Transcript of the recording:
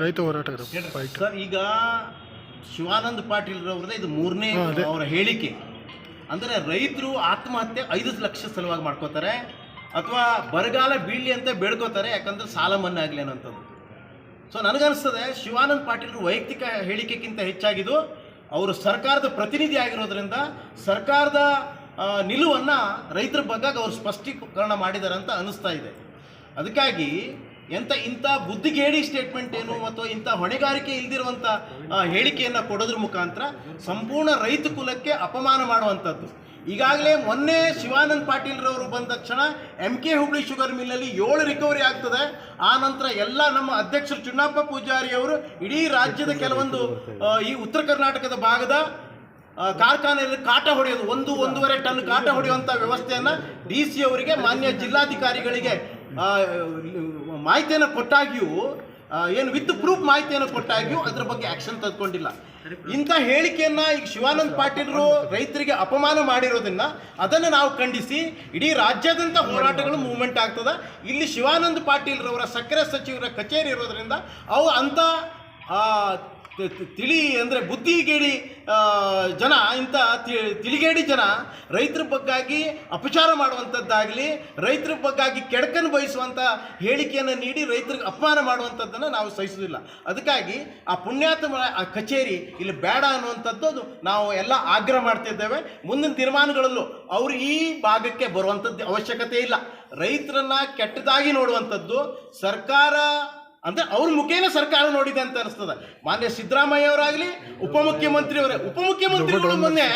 ರೈತ ಹೋರಾಟಗಾರ fight sir ಈಗ ಶಿವಾನಂದ ಪಾಟೀಲ್ ರವ್ರದ್ದು ಇದು ಮೂರನೇ ಅವರ ಹೇಳಿಕೆ. ಅಂದ್ರೆ ರೈತರು ಆತ್ಮಹತ್ಯೆ ಐದು ಲಕ್ಷ ಸಲುವಾಗಿ ಮಾಡ್ಕೋತಾರೆ ಅಥವಾ ಬರಗಾಲ ಬೀಳಲಿ ಅಂತ ಬೇಡ್ಕೋತಾರೆ ಯಾಕಂದ್ರೆ ಸಾಲ ಮನ್ನಾ ಆಗ್ಲಿ ಅನ್ನೋಂಥದ್ದು ಸೊ ನನಗನ್ಸ್ತದೆ ಶಿವಾನಂದ ಪಾಟೀಲ್ ವೈಯಕ್ತಿಕ ಹೇಳಿಕೆಗಿಂತ ಹೆಚ್ಚಾಗಿದ್ದು ಅವರು ಸರ್ಕಾರದ ಪ್ರತಿನಿಧಿ ಆಗಿರೋದ್ರಿಂದ ಸರ್ಕಾರದ ನಿಲುವನ್ನ ರೈತರ ಬಗ್ಗೆ ಅವರು ಸ್ಪಷ್ಟೀಕರಣ ಮಾಡಿದ್ದಾರೆ ಅಂತ ಅನಿಸ್ತಾ ಇದೆ. ಅದಕ್ಕಾಗಿ ಎಂಥ ಇಂಥ ಬುದ್ಧಿಗೇಡಿ ಸ್ಟೇಟ್ಮೆಂಟ್ ಏನು ಮತ್ತು ಇಂಥ ಹೊಣೆಗಾರಿಕೆ ಇಲ್ದಿರುವಂಥ ಹೇಳಿಕೆಯನ್ನು ಕೊಡೋದ್ರ ಮುಖಾಂತರ ಸಂಪೂರ್ಣ ರೈತ ಕುಲಕ್ಕೆ ಅಪಮಾನ ಮಾಡುವಂಥದ್ದು. ಈಗಾಗಲೇ ಮೊನ್ನೆ ಶಿವಾನಂದ್ ಪಾಟೀಲ್ರವರು ಬಂದ ತಕ್ಷಣ ಎಂ ಕೆ ಹುಬ್ಳಿ ಶುಗರ್ ಮಿಲ್ನಲ್ಲಿ ಏಳು ರಿಕವರಿ ಆಗ್ತದೆ. ಆ ನಂತರ ಎಲ್ಲ ನಮ್ಮ ಅಧ್ಯಕ್ಷರು ಚುನ್ನಪ್ಪ ಪೂಜಾರಿ ಅವರು ಇಡೀ ರಾಜ್ಯದ ಕೆಲವೊಂದು ಈ ಉತ್ತರ ಕರ್ನಾಟಕದ ಭಾಗದ ಕಾರ್ಖಾನೆಯಲ್ಲಿ ಕಾಟ ಹೊಡೆಯೋದು, ಒಂದು, ಒಂದೂವರೆ ಟನ್ ಕಾಟ ಹೊಡೆಯುವಂಥ ವ್ಯವಸ್ಥೆಯನ್ನು ಡಿ ಸಿ ಅವರಿಗೆ, ಮಾನ್ಯ ಜಿಲ್ಲಾಧಿಕಾರಿಗಳಿಗೆ ಮಾಹಿತಿಯನ್ನು ಕೊಟ್ಟಾಗಿಯೂ ಏನು ವಿತ್ ಪ್ರೂಫ್ ಮಾಹಿತಿಯನ್ನು ಕೊಟ್ಟಾಗಿಯೂ ಅದ್ರ ಬಗ್ಗೆ ಆಕ್ಷನ್ ತೆಗೆದುಕೊಂಡಿಲ್ಲ. ಇಂಥ ಹೇಳಿಕೆಯನ್ನ ಈಗ ಶಿವಾನಂದ ಪಾಟೀಲರು ರೈತರಿಗೆ ಅಪಮಾನ ಮಾಡಿರೋದನ್ನ ಅದನ್ನು ನಾವು ಖಂಡಿಸಿ, ಇಡೀ ರಾಜ್ಯಾದ್ಯಂತ ಹೋರಾಟಗಳು ಮೂವ್ಮೆಂಟ್ ಆಗ್ತದ. ಇಲ್ಲಿ ಶಿವಾನಂದ ಪಾಟೀಲ್ರವರ ಸಕ್ಕರೆ ಸಚಿವರ ಕಚೇರಿ ಇರೋದ್ರಿಂದ ಅವು ಅಂಥ ತಿಳಿ ಅಂದರೆ ಬುದ್ಧಿಗೇಡಿ ಜನ ಇಂಥ ತಿಳಿಗೇಡಿ ಜನ ರೈತರ ಬಗ್ಗಾಗಿ ಅಪಚಾರ ಮಾಡುವಂಥದ್ದಾಗಲಿ ರೈತರ ಬಗ್ಗಾಗಿ ಕೆಡಕನ್ನು ಬಯಸುವಂಥ ಹೇಳಿಕೆಯನ್ನು ನೀಡಿ ರೈತರಿಗೆ ಅಪಮಾನ ಮಾಡುವಂಥದ್ದನ್ನು ನಾವು ಸಹಿಸೋದಿಲ್ಲ ಅದಕ್ಕಾಗಿ ಆ ಪುಣ್ಯಾತ್ಮ ಆ ಕಚೇರಿ ಇಲ್ಲಿ ಬೇಡ ಅನ್ನುವಂಥದ್ದು ನಾವು ಎಲ್ಲ ಆಗ್ರಹ ಮಾಡ್ತಿದ್ದೇವೆ. ಮುಂದಿನ ತೀರ್ಮಾನಗಳಲ್ಲೂ ಅವರು ಈ ಭಾಗಕ್ಕೆ ಬರುವಂಥದ್ದು ಅವಶ್ಯಕತೆ ಇಲ್ಲ. ರೈತರನ್ನ ಕೆಟ್ಟದಾಗಿ ನೋಡುವಂಥದ್ದು ಸರ್ಕಾರ ಅಂದ್ರೆ ಅವ್ರ ಮುಖೇನ ಸರ್ಕಾರ ನೋಡಿದೆ ಅಂತ ಅನಿಸ್ತದೆ. ಮಾನ್ಯ ಸಿದ್ದರಾಮಯ್ಯ ಅವರಾಗಲಿ ಉಪಮುಖ್ಯಮಂತ್ರಿ ಅವರೇ ಉಪಮುಖ್ಯಮಂತ್ರಿಗಳು ಮೊನ್ನೆ